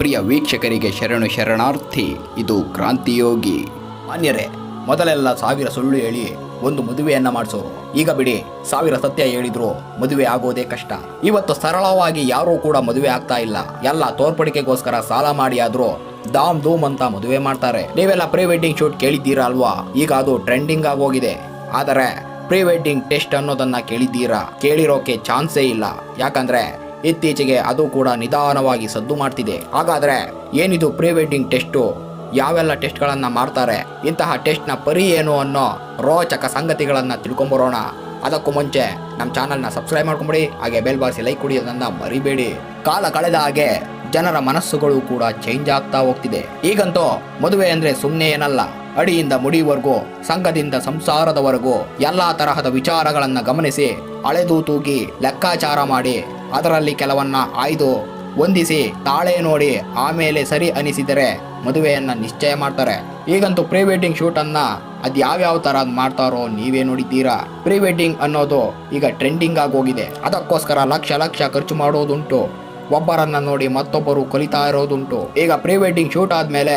ಪ್ರಿಯ ವೀಕ್ಷಕರಿಗೆ ಶರಣು ಶರಣಾರ್ಥಿ, ಇದು ಕ್ರಾಂತಿಯೋಗಿ. ಮಾನ್ಯರೇ, ಮೊದಲೆಲ್ಲ ಸಾವಿರ ಸುಳ್ಳು ಹೇಳಿ ಒಂದು ಮದುವೆಯನ್ನ ಮಾಡಿಸೋರು ಈಗ ಬಿಡಿ, ಸಾವಿರ ಸತ್ಯ ಹೇಳಿದ್ರು ಮದುವೆ ಆಗೋದೇ ಕಷ್ಟ. ಇವತ್ತು ಸರಳವಾಗಿ ಯಾರೂ ಕೂಡ ಮದುವೆ ಆಗ್ತಾ ಇಲ್ಲ. ಎಲ್ಲ ತೋರ್ಪಡಿಕೆಗೋಸ್ಕರ ಸಾಲ ಮಾಡಿ ಆದ್ರೂ ದಾಮ್ ಧೂಮ್ ಅಂತ ಮದುವೆ ಮಾಡ್ತಾರೆ. ನೀವೆಲ್ಲ ಪ್ರೀ ವೆಡ್ಡಿಂಗ್ ಶೂಟ್ ಕೇಳಿದ್ದೀರಾ ಅಲ್ವಾ? ಈಗ ಅದು ಟ್ರೆಂಡಿಂಗ್ ಆಗೋಗಿದೆ ಆದರೆ ಪ್ರೀ ವೆಡ್ಡಿಂಗ್ ಟೆಸ್ಟ್ ಅನ್ನೋದನ್ನ ಕೇಳಿದ್ದೀರಾ? ಕೇಳಿರೋಕೆ ಚಾನ್ಸೇ ಇಲ್ಲ. ಯಾಕಂದ್ರೆ ಇತ್ತೀಚೆಗೆ ಅದು ಕೂಡ ನಿಧಾನವಾಗಿ ಸದ್ದು ಮಾಡ್ತಿದೆ. ಹಾಗಾದ್ರೆ ಏನಿದು ಪ್ರೀ ವೆಡ್ಡಿಂಗ್ ಟೆಸ್ಟು? ಯಾವೆಲ್ಲ ಟೆಸ್ಟ್ಗಳನ್ನು ಮಾಡ್ತಾರೆ? ಇಂತಹ ಟೆಸ್ಟ್ನ ಪರಿ ಏನು ಅನ್ನೋ ರೋಚಕ ಸಂಗತಿಗಳನ್ನು ತಿಳ್ಕೊಂಬರೋಣ. ಅದಕ್ಕೂ ಮುಂಚೆ ನಮ್ಮ ಚಾನಲ್ನ ಸಬ್ಸ್ಕ್ರೈಬ್ ಮಾಡ್ಕೊಂಬಿಡಿ, ಹಾಗೆ ಬೆಲ್ ಬಾರಿಸಿ ಲೈಕ್ ಕುಡಿಯೋದನ್ನ ಮರಿಬೇಡಿ. ಕಾಲ ಕಳೆದ ಹಾಗೆ ಜನರ ಮನಸ್ಸುಗಳು ಕೂಡ ಚೇಂಜ್ ಆಗ್ತಾ ಹೋಗ್ತಿದೆ. ಈಗಂತೂ ಮದುವೆ ಅಂದ್ರೆ ಸುಮ್ಮನೆ ಏನಲ್ಲ, ಅಡಿಯಿಂದ ಮುಡಿವರೆಗೂ, ಸಂಘದಿಂದ ಸಂಸಾರದವರೆಗೂ ಎಲ್ಲಾ ತರಹದ ವಿಚಾರಗಳನ್ನು ಗಮನಿಸಿ ಅಳೆದು ತೂಗಿ ಲೆಕ್ಕಾಚಾರ ಮಾಡಿ ಅದರಲ್ಲಿ ಕೆಲವನ್ನ ಆಯ್ದು ಹೊಂದಿಸಿ ತಾಳೆ ನೋಡಿ ಆಮೇಲೆ ಸರಿ ಅನಿಸಿದರೆ ಮದುವೆಯನ್ನ ನಿಶ್ಚಯ ಮಾಡ್ತಾರೆ. ಈಗಂತೂ ಪ್ರೀ ವೆಡ್ಡಿಂಗ್ ಶೂಟ್ ಅನ್ನ ಅದ್ ಯಾವ್ಯಾವ ತರ ಮಾಡ್ತಾರೋ ನೀವೇ ನೋಡಿದ್ದೀರಾ? ಪ್ರೀ ವೆಡ್ಡಿಂಗ್ ಅನ್ನೋದು ಈಗ ಟ್ರೆಂಡಿಂಗ್ ಆಗೋಗಿದೆ ಅದಕ್ಕೋಸ್ಕರ ಲಕ್ಷ ಲಕ್ಷ ಖರ್ಚು ಮಾಡೋದುಂಟು. ಒಬ್ಬರನ್ನ ನೋಡಿ ಮತ್ತೊಬ್ಬರು ಕಲಿತಾ ಇರೋದುಂಟು. ಈಗ ಪ್ರೀ ವೆಡ್ಡಿಂಗ್ ಶೂಟ್ ಆದ್ಮೇಲೆ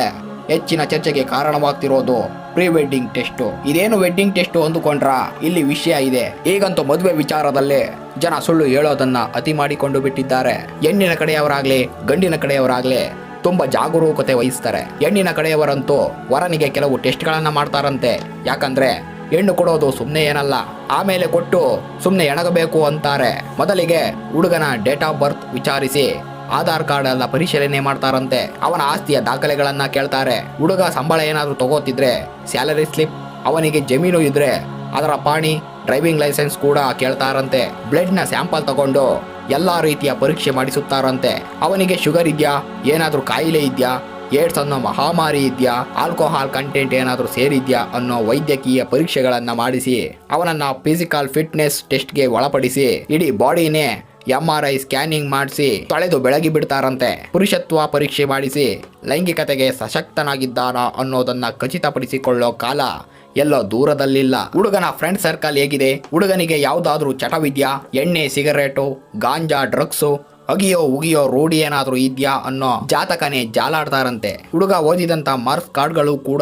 ಹೆಚ್ಚಿನ ಚರ್ಚೆಗೆ ಕಾರಣವಾಗ್ತಿರೋದು ಪ್ರೀ ವೆಡ್ಡಿಂಗ್ ಟೆಸ್ಟ್. ಇದೇನು ವೆಡ್ಡಿಂಗ್ ಟೆಸ್ಟ್ ಅಂದುಕೊಂಡ್ರ? ಇಲ್ಲಿ ವಿಷಯ ಇದೆ. ಈಗಂತೂ ಮದುವೆ ವಿಚಾರದಲ್ಲಿ ಜನ ಸುಳ್ಳು ಹೇಳೋದನ್ನ ಅತಿ ಮಾಡಿಕೊಂಡು ಬಿಟ್ಟಿದ್ದಾರೆ. ಹೆಣ್ಣಿನ ಕಡೆಯವರಾಗ್ಲಿ, ಗಂಡಿನ ಕಡೆಯವರಾಗ್ಲಿ ತುಂಬಾ ಜಾಗರೂಕತೆ ವಹಿಸ್ತಾರೆ. ಹೆಣ್ಣಿನ ಕಡೆಯವರಂತೂ ವರನಿಗೆ ಕೆಲವು ಟೆಸ್ಟ್ಗಳನ್ನ ಮಾಡ್ತಾರಂತೆ. ಯಾಕಂದ್ರೆ ಹೆಣ್ಣು ಕೊಡೋದು ಸುಮ್ಮನೆ ಏನಲ್ಲ, ಆಮೇಲೆ ಕೊಟ್ಟು ಸುಮ್ಮನೆ ಎಣಗಬೇಕು ಅಂತಾರೆ. ಮೊದಲಿಗೆ ಹುಡುಗನ ಡೇಟ್ ಆಫ್ ಬರ್ತ್ ವಿಚಾರಿಸಿ ಆಧಾರ್ ಕಾರ್ಡ್ ಎಲ್ಲ ಪರಿಶೀಲನೆ ಮಾಡ್ತಾರಂತೆ. ಅವನ ಆಸ್ತಿಯ ದಾಖಲೆಗಳನ್ನ ಕೇಳ್ತಾರೆ. ಹುಡುಗ ಸಂಬಳ ಏನಾದರೂ ತಗೋತಿದ್ರೆ ಸ್ಯಾಲರಿ ಸ್ಲಿಪ್, ಅವನಿಗೆ ಜಮೀನು ಇದ್ರೆ ಅದರ ಪಾಣಿ ಡ್ರೈವಿಂಗ್ ಲೈಸೆನ್ಸ್ ಕೂಡ ಕೇಳ್ತಾರಂತೆ. ಬ್ಲಡ್ನ ಸ್ಯಾಂಪಲ್ ತಗೊಂಡು ಎಲ್ಲಾ ರೀತಿಯ ಪರೀಕ್ಷೆ ಮಾಡಿಸುತ್ತಾರಂತೆ. ಅವನಿಗೆ ಶುಗರ್ ಇದೆಯಾ? ಏನಾದರೂ ಕಾಯಿಲೆ ಇದೆಯಾ? ಏಡ್ಸ್ ಅನ್ನೋ ಮಹಾಮಾರಿ ಇದೆಯಾ? ಆಲ್ಕೋಹಾಲ್ ಕಂಟೆಂಟ್ ಏನಾದರೂ ಸೇರಿದ್ಯಾ? ಅನ್ನೋ ವೈದ್ಯಕೀಯ ಪರೀಕ್ಷೆಗಳನ್ನ ಮಾಡಿಸಿ, ಅವನನ್ನ ಫಿಸಿಕಲ್ ಫಿಟ್ನೆಸ್ ಟೆಸ್ಟ್ಗೆ ಒಳಪಡಿಸಿ, ಇಡೀ ಬಾಡಿನೇ ಎಂ ಆರ್ ಐ ಸ್ಕ್ಯಾನಿಂಗ್ ಮಾಡಿಸಿ ತೊಳೆದು ಬೆಳಗಿ ಬಿಡ್ತಾರಂತೆ. ಪುರುಷತ್ವ ಪರೀಕ್ಷೆ ಮಾಡಿಸಿ ಲೈಂಗಿಕತೆಗೆ ಸಶಕ್ತನಾಗಿದ್ದಾನ ಅನ್ನೋದನ್ನ ಖಚಿತಪಡಿಸಿಕೊಳ್ಳೋ ಕಾಲ ಎಲ್ಲೋ ದೂರದಲ್ಲಿಲ್ಲ. ಹುಡುಗನ ಫ್ರೆಂಡ್ ಸರ್ಕಲ್ ಹೇಗಿದೆ? ಹುಡುಗನಿಗೆ ಯಾವುದಾದ್ರೂ ಚಟವಿದ್ಯಾ? ಎಣ್ಣೆ, ಸಿಗರೇಟು, ಗಾಂಜಾ ಡ್ರಗ್ಸು ಅಗಿಯೋ, ಉಗಿಯೋ, ರೂಢಿ ಏನಾದರೂ ಇದ್ಯಾ ಅನ್ನೋ ಜಾತಕನೇ ಜಾಲಾಡ್ತಾರಂತೆ. ಹುಡುಗ ಓದಿದಂತ ಮಾರ್ಕ್ಸ್ ಕಾರ್ಡ್ಗಳು ಕೂಡ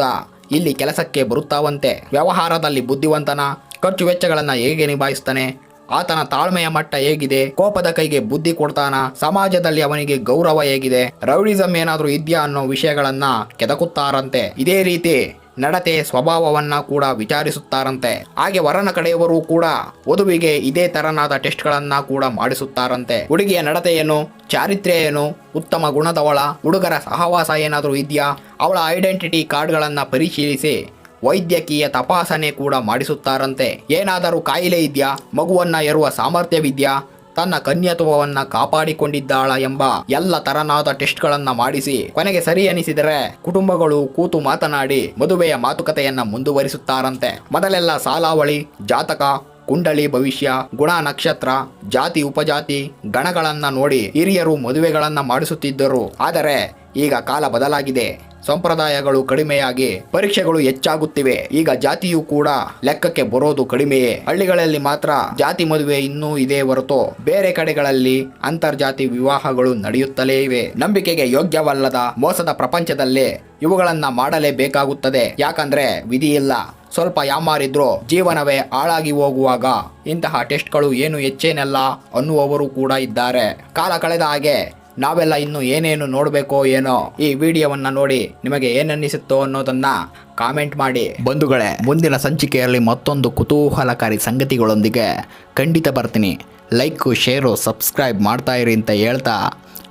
ಇಲ್ಲಿ ಕೆಲಸಕ್ಕೆ ಬರುತ್ತಾವಂತೆ. ವ್ಯವಹಾರದಲ್ಲಿ ಬುದ್ಧಿವಂತನ, ಖರ್ಚು ವೆಚ್ಚಗಳನ್ನ ಹೇಗೆ ನಿಭಾಯಿಸ್ತಾನೆ? ಆತನ ತಾಳ್ಮೆಯ ಮಟ್ಟ ಹೇಗಿದೆ? ಕೋಪದ ಕೈಗೆ ಬುದ್ಧಿ ಕೊಡ್ತಾನ? ಸಮಾಜದಲ್ಲಿ ಅವನಿಗೆ ಗೌರವ ಹೇಗಿದೆ? ರೌಡಿಸಂ ಏನಾದ್ರೂ ಇದ್ಯಾ ಅನ್ನೋ ವಿಷಯಗಳನ್ನ ಕೆದಕುತ್ತಾರಂತೆ. ಇದೇ ರೀತಿ ನಡತೆ ಸ್ವಭಾವವನ್ನ ಕೂಡ ವಿಚಾರಿಸುತ್ತಾರಂತೆ. ಹಾಗೆ ವರನ ಕಡೆಯವರು ಕೂಡ ವಧುವಿಗೆ ಇದೇ ತರನಾದ ಟೆಸ್ಟ್ಗಳನ್ನ ಕೂಡ ಮಾಡಿಸುತ್ತಾರಂತೆ. ಹುಡುಗಿಯ ನಡತೆ ಏನು? ಚಾರಿತ್ರ್ಯ ಏನು? ಉತ್ತಮ ಗುಣದವಳ? ಹುಡುಗರ ಸಹವಾಸ ಏನಾದರೂ ಇದೆಯಾ? ಅವಳ ಐಡೆಂಟಿಟಿ ಕಾರ್ಡ್ಗಳನ್ನು ಪರಿಶೀಲಿಸಿ ವೈದ್ಯಕೀಯ ತಪಾಸಣೆ ಕೂಡ ಮಾಡಿಸುತ್ತಾರಂತೆ. ಏನಾದರೂ ಕಾಯಿಲೆ ಇದೆಯಾ? ಮಗುವನ್ನ ಎರುವ ಸಾಮರ್ಥ್ಯವಿದ್ಯಾ? ತನ್ನ ಕನ್ಯತ್ವವನ್ನ ಕಾಪಾಡಿಕೊಂಡಿದ್ದಾಳ ಎಂಬ ಎಲ್ಲ ತರನಾದ ಟೆಸ್ಟ್ಗಳನ್ನ ಮಾಡಿಸಿ ಕೊನೆಗೆ ಸರಿ ಅನಿಸಿದರೆ ಕುಟುಂಬಗಳು ಕೂತು ಮಾತನಾಡಿ ಮದುವೆಯ ಮಾತುಕತೆಯನ್ನ ಮುಂದುವರಿಸುತ್ತಾರಂತೆ. ಮೊದಲೆಲ್ಲ ಸಾಲಾವಳಿ, ಜಾತಕ, ಕುಂಡಲಿ ಭವಿಷ್ಯ, ಗುಣ ನಕ್ಷತ್ರ, ಜಾತಿ ಉಪಜಾತಿ, ಗಣಗಳನ್ನ ನೋಡಿ ಹಿರಿಯರು ಮದುವೆಗಳನ್ನ ಮಾಡಿಸುತ್ತಿದ್ದರು. ಆದರೆ ಈಗ ಕಾಲ ಬದಲಾಗಿದೆ. ಸಂಪ್ರದಾಯಗಳು ಕಡಿಮೆಯಾಗಿ ಪರೀಕ್ಷೆಗಳು ಹೆಚ್ಚಾಗುತ್ತಿವೆ. ಈಗ ಜಾತಿಯು ಕೂಡ ಲೆಕ್ಕಕ್ಕೆ ಬರೋದು ಕಡಿಮೆಯೇ. ಹಳ್ಳಿಗಳಲ್ಲಿ ಮಾತ್ರ ಜಾತಿ ಮದುವೆ ಇನ್ನೂ ಇದೆ ಹೊರತು ಬೇರೆ ಕಡೆಗಳಲ್ಲಿ ಅಂತರ್ಜಾತಿ ವಿವಾಹಗಳು ನಡೆಯುತ್ತಲೇ ಇವೆ. ನಂಬಿಕೆಗೆ ಯೋಗ್ಯವಲ್ಲದ ಮೋಸದ ಪ್ರಪಂಚದಲ್ಲಿ ಇವುಗಳನ್ನ ಮಾಡಲೇಬೇಕಾಗುತ್ತದೆ. ಯಾಕಂದ್ರೆ ವಿಧಿ ಇಲ್ಲ. ಸ್ವಲ್ಪ ಯಾಮಾರಿದ್ರು ಜೀವನವೇ ಹಾಳಾಗಿ ಹೋಗುವಾಗ ಇಂತಹ ಟೆಸ್ಟ್ಗಳು ಏನು ಹೆಚ್ಚೇನಲ್ಲ ಅನ್ನುವವರು ಕೂಡ ಇದ್ದಾರೆ. ಕಾಲ ಕಳೆದ ಹಾಗೆ ನಾವೆಲ್ಲ ಇನ್ನು ಏನೇನು ನೋಡಬೇಕೋ ಏನೋ ಈ ವಿಡಿಯೋವನ್ನ ನೋಡಿ ನಿಮಗೆ ಏನನ್ನಿಸುತ್ತೋ ಅನ್ನೋದನ್ನ ಕಾಮೆಂಟ್ ಮಾಡಿ. ಬಂಧುಗಳೇ, ಮುಂದಿನ ಸಂಚಿಕೆಯಲ್ಲಿ ಮತ್ತೊಂದು ಕುತೂಹಲಕಾರಿ ಸಂಗತಿಗಳೊಂದಿಗೆ ಖಂಡಿತ ಬರ್ತೀನಿ. ಲೈಕು, ಶೇರು, ಸಬ್ಸ್ಕ್ರೈಬ್ ಮಾಡ್ತಾ ಇರಿ ಅಂತ ಹೇಳ್ತಾ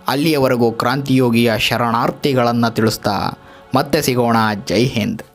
ಅಲ್ಲಿಯವರೆಗೂ ಕ್ರಾಂತಿಯೋಗಿಯ ಶರಣಾರ್ಥಿಗಳನ್ನು ತಿಳಿಸ್ತಾ ಮತ್ತೆ ಸಿಗೋಣ. ಜೈ ಹಿಂದ್.